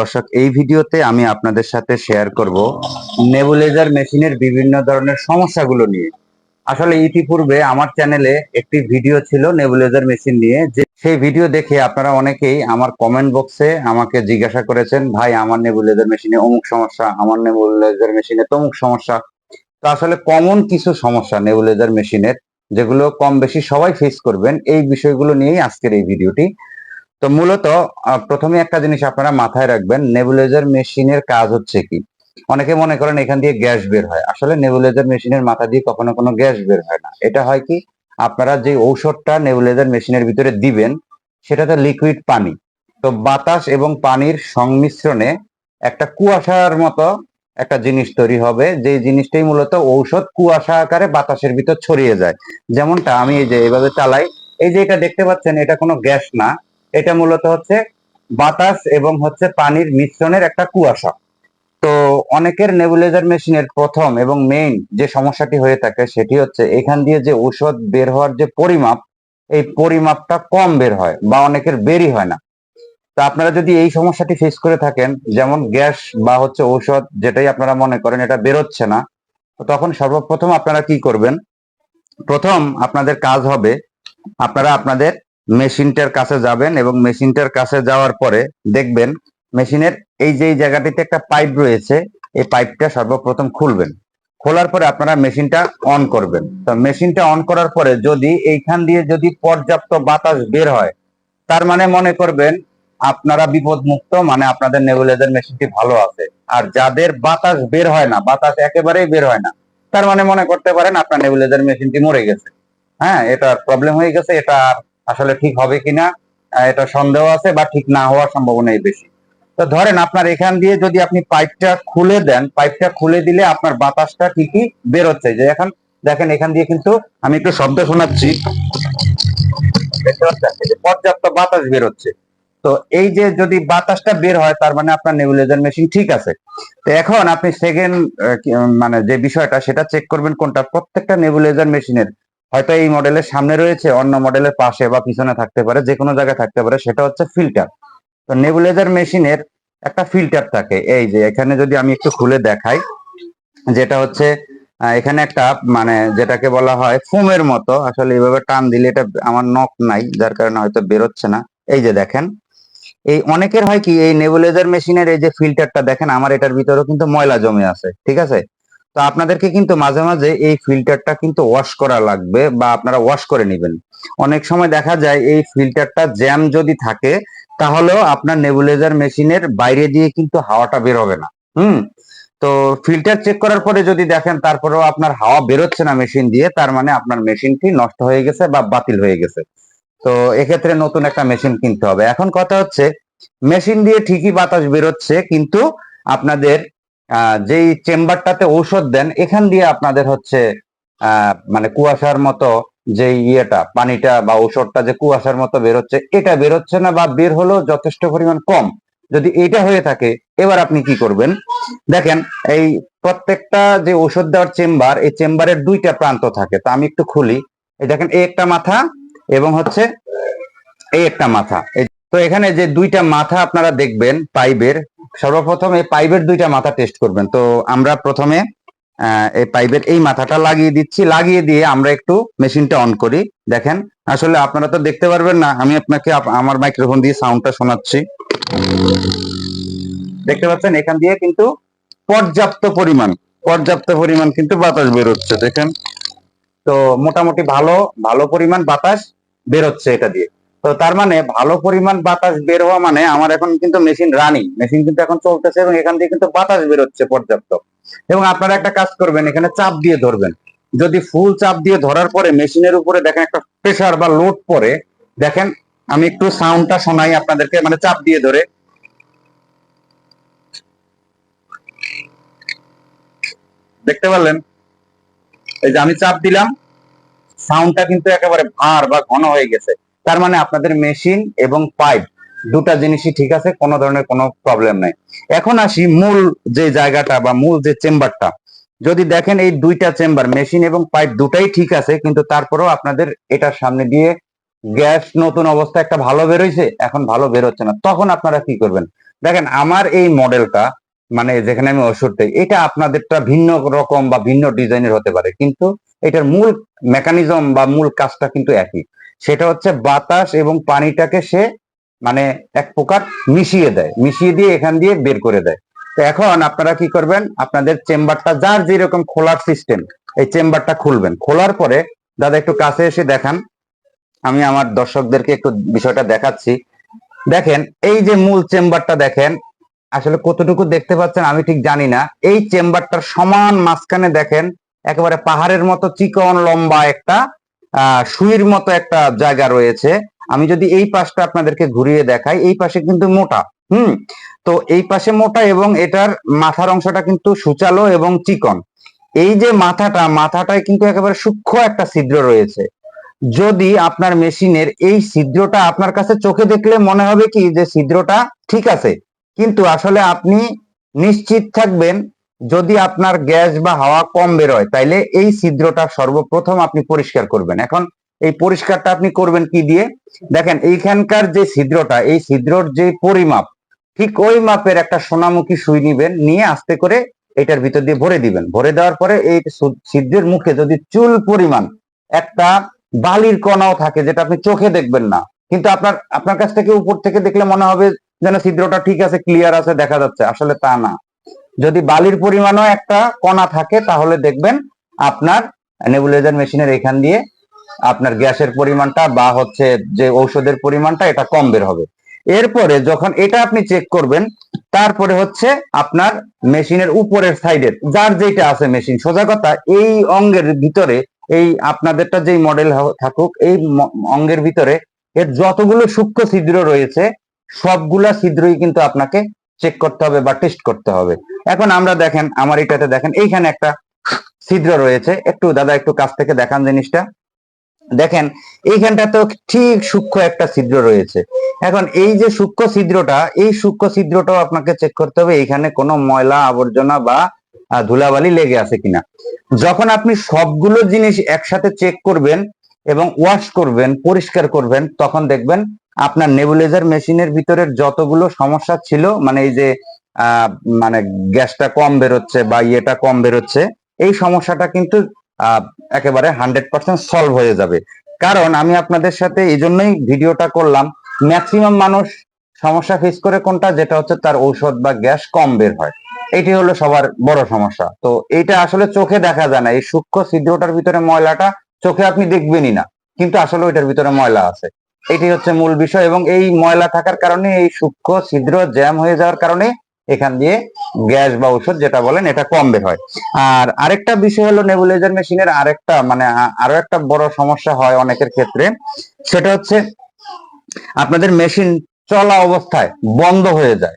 দর্শক, এই ভিডিওতে আমি আপনাদের সাথে শেয়ার করব নেবুলাইজার মেশিনের বিভিন্ন ধরনের সমস্যাগুলো নিয়ে। আসলে ইতিপূর্বে আমার চ্যানেলে একটি ভিডিও ছিল নেবুলাইজার মেশিন নিয়ে, যে সেই ভিডিও দেখে আপনারা অনেকেই আমার কমেন্ট বক্সে আমাকে জিজ্ঞাসা করেছেন, ভাই, আমার নেবুলাইজার মেশিনে অমুক সমস্যা, আমার নেবুলাইজার মেশিনে তমুক সমস্যা? তো আসলে কমন কিছু সমস্যা নেবুলাইজার মেশিনের, যেগুলো কম বেশি সবাই ফেস করবেন, এই বিষয়গুলো নিয়েই আজকের এই ভিডিওটি তো মূলত প্রথমে একটা জিনিস আপনারা মাথায় রাখবেন নেবুলাইজার মেশিনের কাজ হচ্ছে কি? অনেকে মনে করেন এখান দিয়ে গ্যাস বের হয়। আসলে নেবুলাইজার মেশিনের মাথা দিয়ে কখনো কোনো গ্যাস বের হয় না। এটা হয় কি? আপনারা যে ঔষধটা নেবুলাইজার মেশিনের ভিতরে দিবেন, সেটাতে লিকুইড পানি। তো বাতাস এবং পানির সংমিশ্রণে একটা কুয়াশার মতো একটা জিনিস তৈরি হবে যে জিনিসটাই মূলত ঔষধ কুয়াশা আকারে বাতাসের ভিতর ছড়িয়ে যায়। যেমনটা আমি এই যে এভাবে চালাই, এই যে এটা দেখতে পাচ্ছেন, এটা কোনো গ্যাস না। এটা মূলত হচ্ছে বাতাস এবং হচ্ছে পানির মিশ্রণের একটা কুয়াশা। তো অনেকের নেবুলাইজার মেশিনের প্রথম এবং মেইন যে সমস্যাটি হয়ে থাকে সেটি হচ্ছে এখান দিয়ে যে ঔষধ বের হওয়ার যে পরিমাপ, এই পরিমাপটা কম বের হয় বা অনেকের বেরই হয় না। তো আপনারা যদি এই সমস্যাটি ফেস করে থাকেন, যেমন গ্যাস বা হচ্ছে ঔষধ যেটাই আপনারা মনে করেন এটা বেরোচ্ছে না তখন সর্বপ্রথম আপনারা কি করবেন? প্রথম আপনাদের কাজ হবে, আপনারা আপনাদের মেশিনটার কাছে যাবেন এবং মেশিনটার কাছে যাওয়ার পরে দেখবেন মেশিনের এই যে জায়গাটিতে একটা পাইপ রয়েছে, এই পাইপটা সর্বপ্রথম খুলবেন। খোলার পরে আপনারা মেশিনটা অন করবেন। তো মেশিনটা অন করার পরে যদি এইখান দিয়ে যদি পর্যাপ্ত বাতাস বের হয়, তার মানে মনে করবেন আপনারা বিপদ মুক্ত মানে আপনাদের নেবুলাইজার মেশিনটি ভালো আছে। আর যাদের বাতাস বের হয় না, বাতাস একেবারেই বের হয় না, তার মানে মনে করতে পারেন আপনার নেবুলাইজার মেশিনটি মরে গেছে। হ্যাঁ এটা প্রবলেম হয়ে গেছে, এটা আর আসলে ঠিক হবে কিনা এটা সন্দেহ আছে বা ঠিক না হওয়ার সম্ভাবনাই বেশি। তো ধরেন আপনার এখান দিয়ে যদি আপনি পাইপটা খুলে দেন, পাইপটা খুলে দিলে আপনার বাতাসটা ঠিকই বেরোচ্ছে। যে এখন দেখেন এখান দিয়ে কিন্তু আমি একটু শব্দ শোনাচ্ছি। পর্যাপ্ত বাতাস বেরোচ্ছে। তো এই যে যদি বাতাসটা বের হয়, তার মানে আপনার নেবুলাইজার মেশিন ঠিক আছে। তো এখন আপনি সেকেন্ড মানে যে বিষয়টা, সেটা চেক করবেন কোনটা। প্রত্যেকটা নেবুলাইজার মেশিনের হয়তো এই মডেলের সামনে রয়েছে, অন্য মডেলের পাশে বা পিছনে থাকতে পারে যে কোনো জায়গায় থাকতে পারে, সেটা হচ্ছে ফিল্টার তো নেবুলাইজার মেশিনের একটা ফিল্টার থাকে। এই যে, এখানে যদি আমি একটু খুলে দেখাই, যেটা হচ্ছে এখানে একটা মানে যেটাকে বলা হয় ফোমের মতো। আসলে এইভাবে টান দিলে এটা আমার নখ নাই, যার কারণে হয়তো বেরোচ্ছে না। এই যে দেখেন, এই অনেকের হয় কি, এই নেবুলাইজার মেশিনের এই যে ফিল্টারটা দেখেন, আমার এটার ভিতরেও কিন্তু ময়লা জমে আছে, ঠিক আছে? তো আপনাদেরকে কিন্তু মাঝে মাঝে এই ফিল্টারটা কিন্তু ওয়াশ করা লাগবে বা আপনারা ওয়াশ করে নেবেন। অনেক সময় দেখা যায় এই ফিল্টারটা জ্যাম যদি থাকে, তাহলেও আপনার নেবুলাইজার মেশিনের বাইরে দিয়ে কিন্তু হাওয়াটা বের হবে না। হুম? তো ফিল্টার চেক করার পরে যদি দেখেন, তারপরেও আপনার হাওয়া বেরোচ্ছে না মেশিন দিয়ে, তার মানে আপনার মেশিনটি নষ্ট হয়ে গেছে বা বাতিল হয়ে গেছে। তো এক্ষেত্রে নতুন একটা মেশিন কিনতে হবে। এখন কথা হচ্ছে মেশিন দিয়ে ঠিকই বাতাস বেরোচ্ছে, কিন্তু আপনাদের যেই চেম্বারটাতে ঔষধ দেন, এখান দিয়ে আপনাদের হচ্ছে মানে কুয়াশার মতো যে ইয়েটা, পানিটা বা ঔষধটা যে কুয়াশার মতো বেরোচ্ছে, এটা বেরোচ্ছে না বা বের হলেও যথেষ্ট পরিমাণ কম। যদি এটা হয়ে থাকে, এবার আপনি কি করবেন? দেখেন, এই প্রত্যেকটা যে ঔষধ দেওয়ার চেম্বার, এই চেম্বারের দুইটা প্রান্ত থাকে। তো আমি একটু খুলি। এই দেখেন এই একটা মাথা এবং হচ্ছে এই একটা মাথা। তো এখানে যে দুইটা মাথা আপনারা দেখবেন পাইপের, সর্বপ্রথম এই পাইপের দুইটা মাথা টেস্ট করবেন। তো আমরা প্রথমে এই পাইপের এই মাথাটা লাগিয়ে দিচ্ছি। লাগিয়ে দিয়ে আমরা একটু মেশিনটা অন করি। দেখেন, আসলে আপনারা তো দেখতে পারবেন না, আমি আপনাকে আমার মাইক্রোফোন দিয়ে সাউন্ডটা শোনাচ্ছি। দেখতে পাচ্ছেন, এখান দিয়ে কিন্তু পর্যাপ্ত পরিমাণ পর্যাপ্ত পরিমাণ কিন্তু বাতাস বেরোচ্ছে, দেখেন। তো মোটামুটি ভালো ভালো পরিমাণ বাতাস বেরোচ্ছে এটা দিয়ে। তো তার মানে ভালো পরিমাণ বাতাস বের হওয়া মানে আমার এখন কিন্তু মেশিন রানিং মেশিন কিন্তু এখন চলতেছে এবং এখান দিয়ে কিন্তু বাতাস বেরোচ্ছে পর্যাপ্ত। এবং আপনারা একটা কাজ করবেন, এখানে চাপ দিয়ে ধরবেন। যদি ফুল চাপ দিয়ে ধরার পরে মেশিনের উপরে দেখেন একটা প্রেসার বা লোড পরে দেখেন আমি একটু সাউন্ডটা শোনাই আপনাদেরকে মানে চাপ দিয়ে ধরে। দেখতে পারলেন? এই যে আমি চাপ দিলাম সাউন্ডটা কিন্তু একেবারে ভার বা ঘন হয়ে গেছে। তার মানে আপনাদের মেশিন এবং পাইপ দুটা জিনিসই ঠিক আছে, কোনো ধরনের কোনো প্রবলেম নাই। এখন আসি মূল যে জায়গাটা বা মূল যে চেম্বারটা যদি দেখেন এই দুইটা চেম্বার মেশিন এবং পাইপ দুটাই ঠিক আছে, কিন্তু তারপরেও আপনাদের এটার সামনে দিয়ে গ্যাস নতুন অবস্থা একটা ভালো বেরোইছে, এখন ভালো বেরোচ্ছে না। তখন আপনারা কি করবেন? দেখেন, আমার এই মডেলটা মানে যেখানে আমি ওষুধ দিই, এটা আপনাদেরটা ভিন্ন রকম বা ভিন্ন ডিজাইনের হতে পারে, কিন্তু এটার মূল মেকানিজম বা মূল কাজটা কিন্তু একই। সেটা হচ্ছে বাতাস এবং পানিটাকে সে মানে এক প্রকার মিশিয়ে দেয়, মিশিয়ে দিয়ে এখান দিয়ে বের করে দেয়। তো এখন আপনারা কি করবেন? আপনাদের চেম্বারটা যার যেরকম খোলার সিস্টেম এই চেম্বারটা খুলবেন। খোলার পরে দাদা একটু কাছে এসে দেখান। আমি আমার দর্শকদেরকে একটু বিষয়টা দেখাচ্ছি। দেখেন, এই যে মূল চেম্বারটা দেখেন, আসলে কতটুকু দেখতে পাচ্ছেন আমি ঠিক জানি না। এই চেম্বারটার সমান মাঝখানে দেখেন, একেবারে পাহাড়ের মতো চিকন লম্বা একটা সুইর মতো একটা জায়গা রয়েছে। আমি যদি এই পাশটা আপনাদেরকে ঘুরিয়ে দেখাই, এই পাশে কিন্তু মোটা, হুম? তো এই পাশে মোটা এবং এটার মাথার অংশটা কিন্তু সুচালো এবং চিকন। এই যে মাথাটা, মাথাটায় কিন্তু একেবারে সূক্ষ্ম একটা ছিদ্র রয়েছে। যদি আপনার মেশিনের এই ছিদ্রটা আপনার কাছে চোখে দেখলে মনে হবে কি, যে ছিদ্রটা ঠিক আছে। কিন্তু আসলে আপনি নিশ্চিত থাকবেন যদি আপনার গ্যাস বা হাওয়া কম বেরোয়, তাইলে এই ছিদ্রটা সর্বপ্রথম আপনি পরিষ্কার করবেন। এখন এই পরিষ্কারটা আপনি করবেন কি দিয়ে? দেখেন, এইখানকার যে ছিদ্রটা, এই ছিদ্রর যে পরিমাপ, ঠিক ওই মাপের একটা সোনামুখী সুই নিবেন, নিয়ে আস্তে করে এটার ভিতর দিয়ে ভরে দিবেন। ভরে দেওয়ার পরে এই ছিদ্রের মুখে যদি চুল পরিমাণ একটা বালির কণাও থাকে, যেটা আপনি চোখে দেখবেন না, কিন্তু আপনার আপনার কাছ থেকে উপর থেকে দেখলে মনে হবে যেন ছিদ্রটা ঠিক আছে ক্লিয়ার আছে, দেখা যাচ্ছে। আসলে তা না। যদি বালির পরিমাণও একটা কণা থাকে, তাহলে দেখবেন আপনার নেবুলাইজার মেশিনের এখান দিয়ে আপনার গ্যাসের পরিমাণটা বা হচ্ছে যে ঔষধের পরিমাণটা এটা কম বের হবে। এরপরে যখন এটা আপনি চেক করবেন, তারপরে হচ্ছে আপনার মেশিনের উপরের সাইডের যার যেটা আছে মেশিন সোজা কথা, এই অঙ্গের ভিতরে, এই আপনাদেরটা যেই মডেল থাকুক, এই অঙ্গের ভিতরে এর যতগুলো সূক্ষ্ম ছিদ্র রয়েছে, সবগুলা ছিদ্রই কিন্তু আপনাকে চেক করতে হবে বা টেস্ট করতে হবে। এখন আমরা দেখেন, আমার এটাতে দেখেন, এইখানে একটা ছিদ্র রয়েছে। একটু দাদা, একটু কাছ থেকে দেখান জিনিসটা। দেখেন এইখানটা তো ঠিক সূক্ষ্ম একটা ছিদ্র রয়েছে। এখন এই যে সূক্ষ্ম ছিদ্রটা, এই সূক্ষ্ম ছিদ্রটাও আপনাকে চেক করতে হবে, এইখানে কোনো ময়লা আবর্জনা বা ধুলাবালি লেগে আছে কিনা। যখন আপনি সবগুলো জিনিস একসাথে চেক করবেন এবং ওয়াশ করবেন, পরিষ্কার করবেন, তখন দেখবেন আপনার নেবুলাইজার মেশিনের ভিতরের যতগুলো সমস্যা ছিল মানে এই যে মানে গ্যাসটা কম বেরোচ্ছে বা ইয়েটা কম বেরোচ্ছে, এই সমস্যাটা কিন্তু একেবারে হান্ড্রেড পার্সেন্ট সলভ হয়ে যাবে। কারণ আমি আপনাদের সাথে এই জন্যই ভিডিওটা করলাম, ম্যাক্সিমাম মানুষ সমস্যা ফেস করে কোনটা? যেটা হচ্ছে তার ঔষধ বা গ্যাস কম বের হয়। এটি হলো সবার বড় সমস্যা। তো এইটা আসলে চোখে দেখা যায় না। এই সূক্ষ্ম ছিদ্রটার ভিতরে ময়লাটা চোখে আপনি দেখবেনই না। কিন্তু আসলে ওইটার ভিতরে ময়লা আছে। এটি হচ্ছে মূল বিষয় এবং এই ময়লা থাকার কারণে এই সূক্ষ্ম ছিদ্র জ্যাম হয়ে যাওয়ার কারণে এখান দিয়ে গ্যাস বা ঔষধ যেটা বলেন, এটা কম বের হয়। আর আরেকটা বিষয় হলো নেবুলাইজার মেশিনের আরেকটা মানে আরও একটা বড় সমস্যা হয় অনেকের ক্ষেত্রে, সেটা হচ্ছে আপনাদের মেশিন চলা অবস্থায় বন্ধ হয়ে যায়।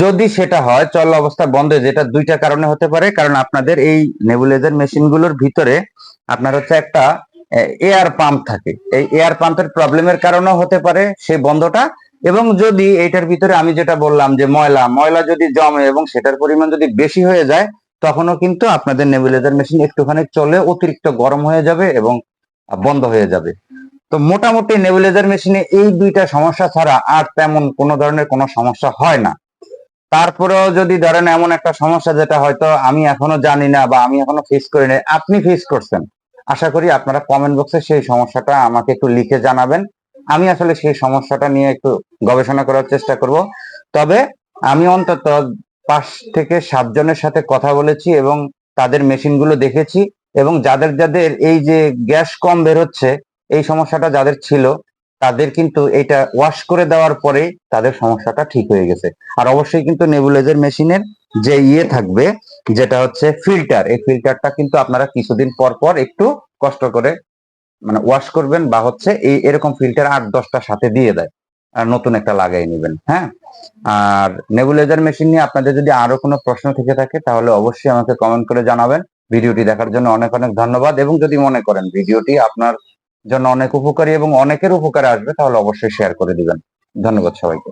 যদি সেটা হয়, চলা অবস্থায় বন্ধ, যেটা দুইটা কারণে হতে পারে, কারণ আপনাদের এই নেবুলাইজার মেশিনগুলোর ভিতরে আপনার হচ্ছে একটা এয়ার পাম্প থাকে। এই এয়ার পাম্পের প্রবলেমের কারণেও হতে পারে, সেই বন্ধটা এবং যদি এটার ভিতরে আমি যেটা বললাম যে ময়লা ময়লা যদি জমে এবং সেটার পরিমাণ যদি বেশি হয়ে যায়, তখনও কিন্তু আপনাদের নেবুলাইজার মেশিন একটুখানি চলে অতিরিক্ত গরম হয়ে যাবে এবং বন্ধ হয়ে যাবে। তো মোটামুটি নেবুলাইজার মেশিনে এই দুইটা সমস্যা ছাড়া আর তেমন কোনো ধরনের কোনো সমস্যা হয় না। তারপরেও যদি ধরেন এমন একটা সমস্যা যেটা হয়তো আমি এখনও জানি না বা আমি এখনও ফেস করি না আপনি ফেস করছেন। আশা করি আপনারা কমেন্ট বক্সে সেই সমস্যাটা আমাকে একটু লিখে জানাবেন। আমি আসলে সেই সমস্যাটা নিয়ে একটু গবেষণা করার চেষ্টা করব। তবে আমি অন্তত পাঁচ থেকে সাতজনের সাথে কথা বলেছি এবং তাদের মেশিনগুলো দেখেছি এবং যাদের যাদের এই যে গ্যাস কম বেরোচ্ছে এই সমস্যাটা যাদের ছিল, তাদের কিন্তু এটা ওয়াশ করে দেওয়ার পরে তাদের সমস্যাটা ঠিক হয়ে গেছে। আর অবশ্যই কিন্তু নেবুলাইজার মেশিনের যে ইয়ে থাকবে, যেটা হচ্ছে ফিল্টার। এই ফিল্টারটা কিন্তু আপনারা কিছুদিন পর পর একটু কষ্ট করে মানে ওয়াশ করবেন বা হচ্ছে এই এরকম ফিল্টার আট দশটা সাথে দিয়ে দেয়। আর নতুন একটা লাগাই নেবেন হ্যাঁ? আর নেবুলাইজার মেশিন নিয়ে আপনাদের যদি আরও কোনো প্রশ্ন থেকে থাকে, তাহলে অবশ্যই আমাকে কমেন্ট করে জানাবেন। ভিডিওটি দেখার জন্য অনেক অনেক ধন্যবাদ এবং যদি মনে করেন ভিডিওটি আপনার জন্য অনেক উপকারী এবং অনেকের উপকারে আসবে, তাহলে অবশ্যই শেয়ার করে দিবেন। ধন্যবাদ সবাইকে।